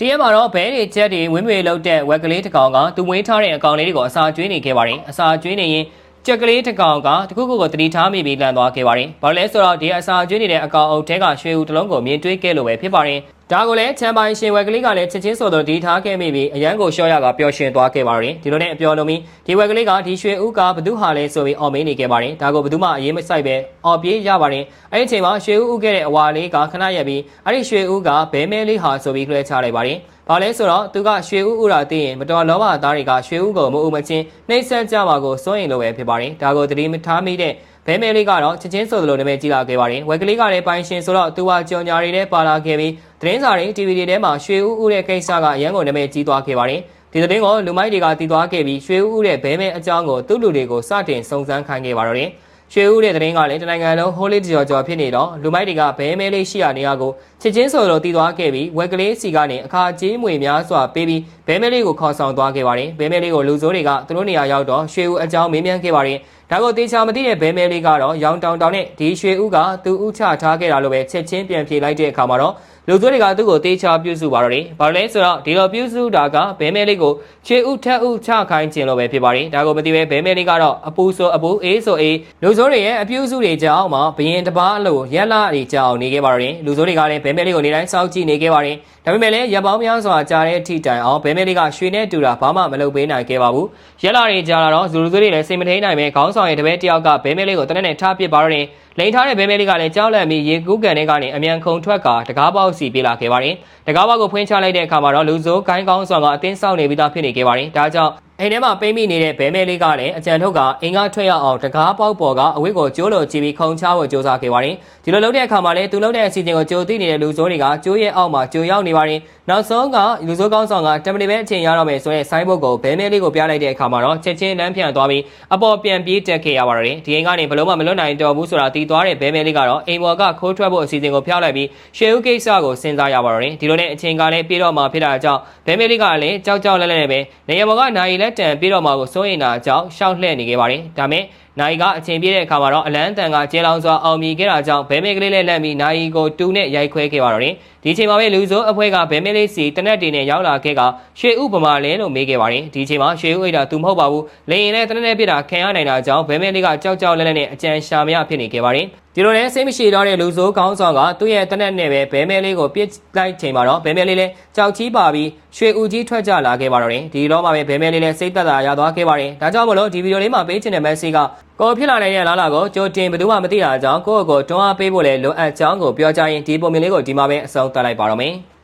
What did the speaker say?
တရက်မှာတော့ဘဲတွေချက်တွေဝင်းမွေလောက်တဲ့ဝက်ကလေးတစ်ကောင်ကသူမွေးထားတဲ့အကောင်လေးတွေကိုအစာကျွေးနေခဲ့ပါတယ်အစာကျွေးနေရင်ကြက်ကလေးတစ်ကောင်ကတခုခုကိုတတိထားမိပြီးလန်သွားခဲ့ပါတယ်ဘာလို့လဲဆိုတော့ဒီအစာကျွေးနေတဲ့အကောင်အုပ်ထဲကရွှေဦးတစ်လုံးကိုမြင်တွေ့ခဲ့လို့ပဲဖြစ်ပါတယ် ဒါကိုလည်းချမ်ပိုင်ရှင်ဝက်ကလေးကလည်းချက်ချင်းဆိုတော့ဒီထားခဲ့မိပြီးအရန်ကိုရှော့ရကပျော်ရွှင်သွားခဲ့ပါတယ်ဒီလိုနဲ့အပျော်လုံးပြီးဒီဝက်ကလေးကဒီရွှေဦးကဘသူဟာလဲဆိုပြီးအော်မေးနေခဲ့ပါတယ်ဒါကိုဘသူမှအရေးမဆိုင်ပဲအော်ပြေးရပါတယ်အဲ့ဒီအချိန်မှာရွှေဦးဥခဲ့တဲ့အဝါလေးကခဏရက်ပြီးအဲ့ဒီရွှေဦးကဘဲမဲလေးဟာဆိုပြီးလွှဲချလိုက်ပါတယ်ဘာလဲဆိုတော့သူကရွှေဦးဥရာသိရင်မတော်လောဘသားတွေကရွှေဦးကိုမအုံမချင်းနှိမ့်ဆက်ကြမှာကိုစိုးရင်လိုပဲဖြစ်ပါတယ်ဒါကိုသတိမထားမိတဲ့ ဘဲမဲလေးကတော့ချက်ချင်းဆိုသလိုနာမည်ကြီးလာခဲ့ပါတယ်ဝက်ကလေးကလည်းပိုင်ရှင်ဆိုတော့သူကကြော်ညာတွေနဲ့ပါလာခဲ့ပြီးသတင်းစာတွေ TV တွေထဲမှာရွှေဦးဥတဲ့ကိစ္စကအရန်ကိုနာမည်ကြီးသွားခဲ့ပါတယ်ဒီသတင်းကိုလူမိုက်တွေကတည်သွားခဲ့ပြီးရွှေဦးဥတဲ့ဘဲမဲအကြောင်းကိုသူ့လူတွေကိုစတင်စုံစမ်းခိုင်းခဲ့ပါတော့တယ်ရွှေဦးတဲ့သတင်းကလည်းတနိုင်ငံလုံးဟိုးလေးကြော်ကြော်ဖြစ်နေတော့လူမိုက်တွေကဘဲမဲလေးရှိရနေရကိုချက်ချင်းဆိုတော့တည်သွားခဲ့ပြီးဝက်ကလေးစီကနေအခါကြီးမွေများစွာပေးပြီးဘဲမဲလေးကိုခေါ်ဆောင်သွားခဲ့ပါတယ်ဘဲမဲလေးကိုလူစိုးတွေကသူတို့နေရာရောက်တော့ရွှေဦးအကြောင်းမေးမြန်းခဲ့ပါတယ် ဒါကိုတေချာမသိတဲ့ဘဲမဲလေးကတော့ရောင်တောင်တောင်နဲ့ဒီရွှေဦးကသူ့ဥချထားခဲ့တာလို့ပဲချက်ချင်းပြန်ပြေးလိုက်တဲ့အခါမှာတော့လူစိုးတွေကသူ့ကိုတေချာပြုစုပါတော့တယ်။ဘာလို့လဲဆိုတော့ဒီလိုပြုစုတာကဘဲမဲလေးကိုရွှေဥထက်ဥချခိုင်းခြင်းလို့ပဲဖြစ်ပါတယ်။ဒါကိုမသိပဲဘဲမဲလေးကတော့အပူဆိုအပူအေးဆိုအေးလူစိုးတွေရဲ့အပြုစုတွေကြောင့်မှဘရင်တပားအလိုရက်လာတွေကြောင့်နေခဲ့ပါတော့တယ်။လူစိုးတွေကလည်းဘဲမဲလေးကိုနေတိုင်းစောင့်ကြည့်နေခဲ့ပါတယ်။ဒါပေမဲ့လည်းရပောင်းများစွာကြားတဲ့အထိတိုင်အောင်ဘဲမဲလေးကရွှေနဲ့တူတာဘာမှမလုပ်ပေးနိုင်ခဲ့ပါဘူး။ရက်လာတွေကြားလာတော့ဇူလူစိုးတွေလည်းစိတ်မထိန်နိုင်ပဲခေါင်းဆောင်ရဲ့တပည့်တယောက်ကဘဲမဲလေးကိုတနက်နဲ့ထားပစ်ပါတော့တယ်။ လိန်ထားတဲ့ဘဲမဲလေးကလည်းကြောက်လန့်ပြီးရေကူးကန်တွေကနေအမြန်ခုန်ထွက်ကတကားပေါက်စီပြေးလာခဲ့ပါတယ်။တကားပေါက်ကိုဖွင့်ချလိုက်တဲ့အခါမှာတော့လူစိုးကိုင်းကောင်းဆောင်ကအတင်းဆောက်နေပြီးသားဖြစ်နေခဲ့ပါတယ်။ဒါကြောင့်အိမ်ထဲမှာပိမ့်မိနေတဲ့ဘဲမဲလေးကလည်းအကြံထုတ်ကအင်္ဂါထွက်ရအောင်တကားပေါက်ပေါ်ကအဝိတ်ကိုကျိုးလို့ကြည့်ပြီးခုံချဖို့ကြိုးစားခဲ့ပါတယ်။ဒီလိုလုပ်တဲ့အခါမှာလည်းသူလုပ်တဲ့အစီအစဉ်ကိုကြိုသိနေတဲ့လူစိုးတွေကကျိုးရဲ့အောက်မှာကျိုးရောက်နေပါတယ်။နောက်ဆုံးကလူစိုးကောင်းဆောင်ကတမန်တွေပဲအချိန်ရတော့မယ်ဆိုတဲ့ဆိုင်းဘုတ်ကိုဘဲမဲလေးကိုပြလိုက်တဲ့အခါမှာတော့ချက်ချင်းလမ်းဖြန့်သွားပြီးအပေါ်ပြန်ပြေးတက်ခဲ့ရပါတယ်။ဒီအိမ်ကနေဘလို့မှမလွတ်နိုင်တော့ဘူးဆိုတာတီးသွားတဲ့ဘဲမဲလေးကတော့အိမ်ပေါ်ကခိုးထွက်ဖို့အစီအစဉ်ကိုဖျောက်လိုက်ပြီးရှယ်ဦးကိစ္စကိုစဉ်းစားရပါတယ်။ဒီလိုနဲ့အချိန်ကလည်းပြေးတော့မှဖြစ်တာကြောင့်ဘဲမဲလေးကလည်းကြောက်ကြောက်လဲလဲနဲ့ပဲနေရာပေါ်ကနိုင်လက်တန်ပြေးတော့မှကိုစိုးရင်တာကြောင့်ရှောက်လှဲ့နေခဲ့ပါတယ်။ဒါမဲ့ နိုင်ကအချိန်ပြည့်တဲ့အခါမှာတော့အလန်းတန်ကကျဲလောင်စွာအောင်မြင်ခဲ့တာကြောင့်ဘဲမဲကလေးနဲ့လက်ပြီးနိုင်ကိုတူနဲ့ရိုက်ခွဲခဲ့ပါတော့တယ်။ဒီချိန်မှာပဲလူစိုးအဖွဲကဘဲမဲလေးစီတနက်တင်နဲ့ရောက်လာခဲ့ကရွှေဥပမာလဲလို့မေးခဲ့ပါတယ်။ဒီချိန်မှာရွှေဥအိတ်တာသူမဟုတ်ပါဘူး။လေရင်နဲ့တနက်နဲ့ပြစ်တာခံရနိုင်တာကြောင့်ဘဲမဲလေးကကြောက်ကြောက်လဲလဲနဲ့အကြံရှာမရဖြစ်နေခဲ့ပါတယ်။ ဒီလိုနဲ့စိတ်မရှိတော့တဲ့လူစိုးကောင်းဆောင်ကသူ့ရဲ့တနက်နဲ့ပဲဘဲမဲလေးကိုပြစ်လိုက်ချိန်မှာတော့ဘဲမဲလေးလည်းကြောက်ချီးပါပြီးရွှေဦးကြီးထွက်ကြလာခဲ့ပါတော့တယ်။ဒီတော့မှပဲဘဲမဲလေးလည်းစိတ်သက်သာရသွားခဲ့ပါတယ်။ဒါကြောင့်မလို့ဒီဗီဒီယိုလေးမှာပေးချင်တဲ့ message ကကိုဖြစ်လာနိုင်တဲ့လားလာကိုကြိုတင်ဘယ်သူမှမသိတာကြောင့်ကိုယ့်ကိုတွန်းအားပေးဖို့လည်းလိုအပ်ကြောင်းကိုပြောကြရင်ဒီပုံမြင်လေးကိုဒီမှာပဲအဆုံးသတ်လိုက်ပါတော့မယ်။